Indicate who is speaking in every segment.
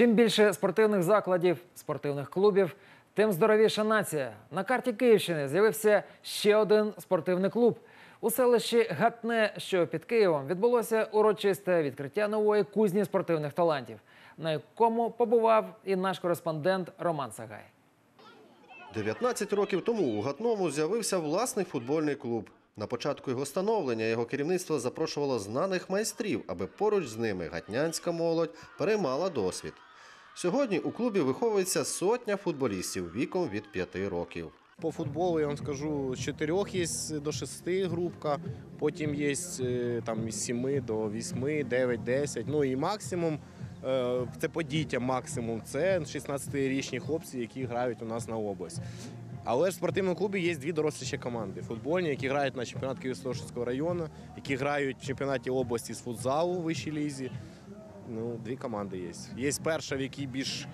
Speaker 1: Чим більше спортивних закладів, спортивних клубів, тим здоровіша нація. На карті Київщини з'явився ще один спортивний клуб. У селищі Гатне, що під Києвом, відбулося урочисте відкриття нової кузні спортивних талантів, на якому побував і наш кореспондент Роман Сагай.
Speaker 2: 19 років тому у Гатному з'явився власний футбольний клуб. На початку його становлення його керівництво запрошувало знаних майстрів, аби поруч з ними гатнянська молодь переймала досвід. Сьогодні у клубі виховується сотня футболістів віком від 5 років.
Speaker 3: По футболу я вам скажу, з 4 є до 6 групка, потім є е, там з 7 до 8, 9, 10. Ну і максимум, е, це по дітям максимум, це 16-річні хлопці, які грають у нас на область. Але ж в спортивному клубі є дві дорослі ще команди. Футбольні, які грають на чемпіонат Києво-Святошинського району, які грають в чемпіонаті області з футзалу у вищій лізі. Ну, дві команди є. Є перша, в якій більш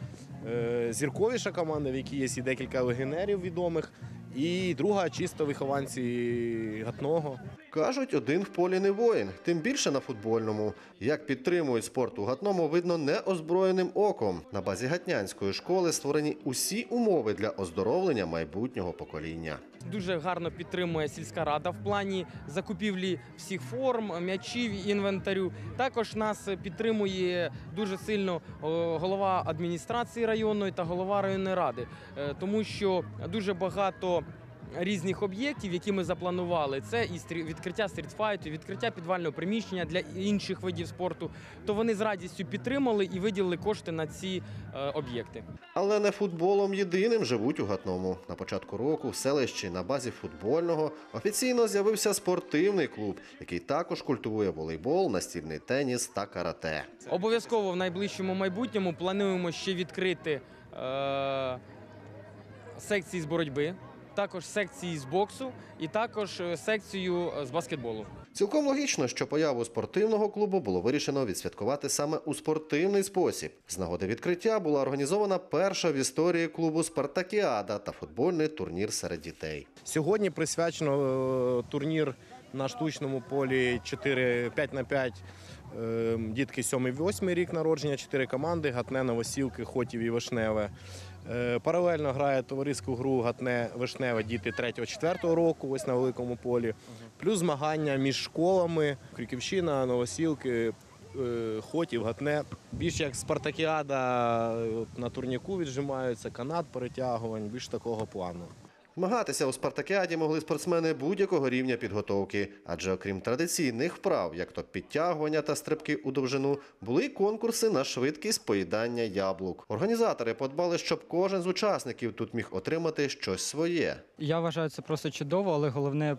Speaker 3: е, зірковіша команда, в якій є і декілька легіонерів відомих, і друга чисто вихованці гатного.
Speaker 2: Кажуть, один в полі не воїн, тим більше на футбольному. Як підтримують спорт у Гатному, видно неозброєним оком. На базі гатнянської школи створені усі умови для оздоровлення майбутнього покоління.
Speaker 4: Дуже гарно підтримує сільська рада в плані закупівлі всіх форм, м'ячів, інвентарю. Також нас підтримує дуже сильно голова адміністрації районної та голова районної ради, Е, тому що дуже багато. Різних об'єктів, які ми запланували, це і відкриття стрітфайту, відкриття підвального приміщення для інших видів спорту. То вони з радістю підтримали і виділили кошти на ці е, об'єкти.
Speaker 2: Але не футболом єдиним живуть у Гатному. На початку року в селищі на базі футбольного офіційно з'явився спортивний клуб, який також культивує волейбол, настільний теніс та карате.
Speaker 4: Обов'язково в найближчому майбутньому плануємо ще відкрити е, секції з боротьби, також секції з боксу і також е, секцію е, з баскетболу.
Speaker 2: Цілком логічно, що появу спортивного клубу було вирішено відсвяткувати саме у спортивний спосіб. З нагоди відкриття була організована перша в історії клубу Спартакіада та футбольний турнір серед дітей.
Speaker 3: Сьогодні присвячено е, турнір на штучному полі 4 5 на 5 е, Дітки 7-8 рік народження, 4 команди: Гатне, Новосілки, Хотів і Вишневе. Е, Паралельно грає товариську гру Гатне Вишневе діти 3-4 року, ось на великому полі. Плюс змагання між школами Крюківщина, Новосілки, е, Хотів, Гатне. Більш як спартакіада на турніку віджимаються, канат перетягувань, більш такого плану.
Speaker 2: Змагатися у Спартакіаді могли спортсмени будь-якого рівня підготовки, адже окрім традиційних вправ, як то підтягування та стрибки у довжину, були й конкурси на швидкість поїдання яблук. Організатори подбали, щоб кожен з учасників тут міг отримати щось своє.
Speaker 5: Я вважаю це просто чудово, але головне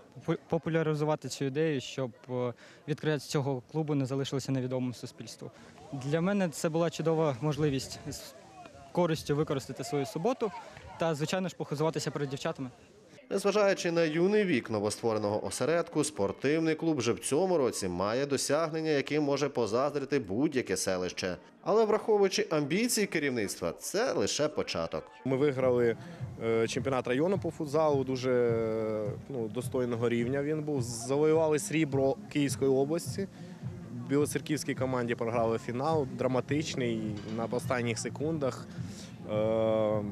Speaker 5: популяризувати цю ідею, щоб е, відкриття цього клубу не залишилося невідомим суспільству. Для мене це була чудова можливість користю використати свою суботу та, звичайно ж, похизуватися перед дівчатами.
Speaker 2: Незважаючи на юний вік новоствореного осередку, спортивний клуб вже в цьому році має досягнення, яким може позаздрити будь-яке селище. Але враховуючи амбіції керівництва, це лише початок.
Speaker 3: Ми виграли е, чемпіонат району по футзалу, дуже е, ну, достойного рівня він був. Завоювали срібло Київської області. В Білоцерківській команді програли фінал, драматичний на останніх секундах. Е,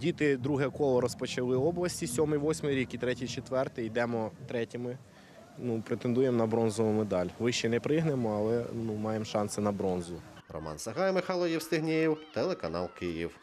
Speaker 3: Діти друге коло розпочали області, 7-8 рік і третій, четвертий. Йдемо третіми. Ну, претендуємо на бронзову медаль. Вище не пригнемо, але ну, маємо шанси на бронзу.
Speaker 2: Роман Сагай, Михайло Євстигнєєв, телеканал Київ.